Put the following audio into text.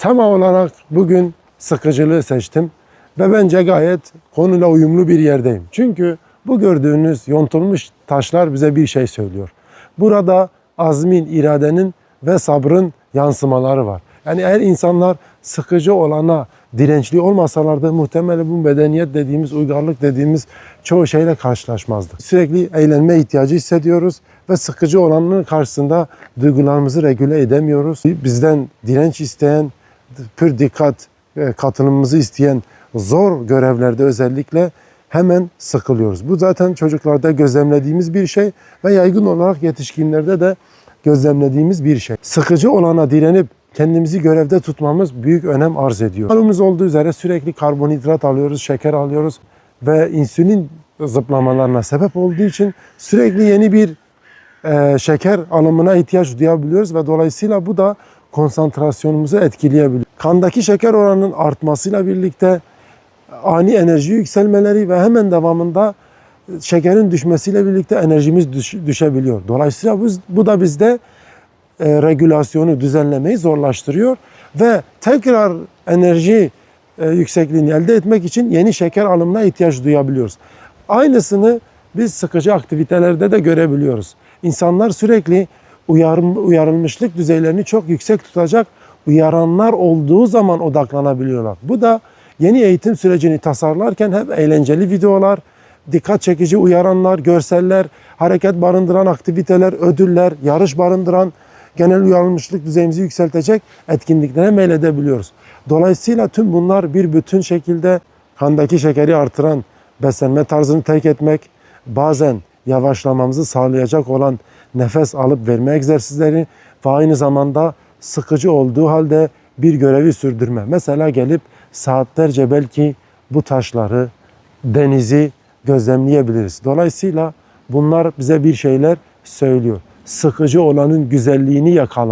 Tema olarak bugün sıkıcılığı seçtim ve bence gayet konuyla uyumlu bir yerdeyim. Çünkü bu gördüğünüz yontulmuş taşlar bize bir şey söylüyor. Burada azmin, iradenin ve sabrın yansımaları var. Yani eğer insanlar sıkıcı olana dirençli olmasalardı muhtemelen bu medeniyet dediğimiz, uygarlık dediğimiz çoğu şeyle karşılaşmazdık. Sürekli eğlenme ihtiyacı hissediyoruz ve sıkıcı olanın karşısında duygularımızı regüle edemiyoruz. Bizden direnç isteyen, pür dikkat katılımımızı isteyen zor görevlerde özellikle hemen sıkılıyoruz. Bu zaten çocuklarda gözlemlediğimiz bir şey ve yaygın olarak yetişkinlerde de gözlemlediğimiz bir şey. Sıkıcı olana direnip kendimizi görevde tutmamız büyük önem arz ediyor. Malumuz olduğu üzere sürekli karbonhidrat alıyoruz, şeker alıyoruz ve insülin zıplamalarına sebep olduğu için sürekli yeni bir e, şeker alımına ihtiyaç duyabiliyoruz ve dolayısıyla bu da konsantrasyonumuzu etkileyebiliyor. Kandaki şeker oranının artmasıyla birlikte ani enerji yükselmeleri ve hemen devamında şekerin düşmesiyle birlikte enerjimiz düş- düşebiliyor. Dolayısıyla bu, bu da bizde e, regülasyonu, düzenlemeyi zorlaştırıyor ve tekrar enerji e, yüksekliğini elde etmek için yeni şeker alımına ihtiyaç duyabiliyoruz. Aynısını biz sıkıcı aktivitelerde de görebiliyoruz. İnsanlar sürekli uyarım, uyarılmışlık düzeylerini çok yüksek tutacak uyaranlar olduğu zaman odaklanabiliyorlar. Bu da yeni eğitim sürecini tasarlarken hep eğlenceli videolar, dikkat çekici uyaranlar, görseller, hareket barındıran aktiviteler, ödüller, yarış barındıran genel uyarılmışlık düzeyimizi yükseltecek etkinliklere meyledebiliyoruz. Dolayısıyla tüm bunlar bir bütün şekilde kandaki şekeri artıran beslenme tarzını terk etmek, bazen yavaşlamamızı sağlayacak olan nefes alıp verme egzersizleri ve aynı zamanda sıkıcı olduğu halde bir görevi sürdürme. Mesela gelip saatlerce belki bu taşları, denizi gözlemleyebiliriz. Dolayısıyla bunlar bize bir şeyler söylüyor. Sıkıcı olanın güzelliğini yakala.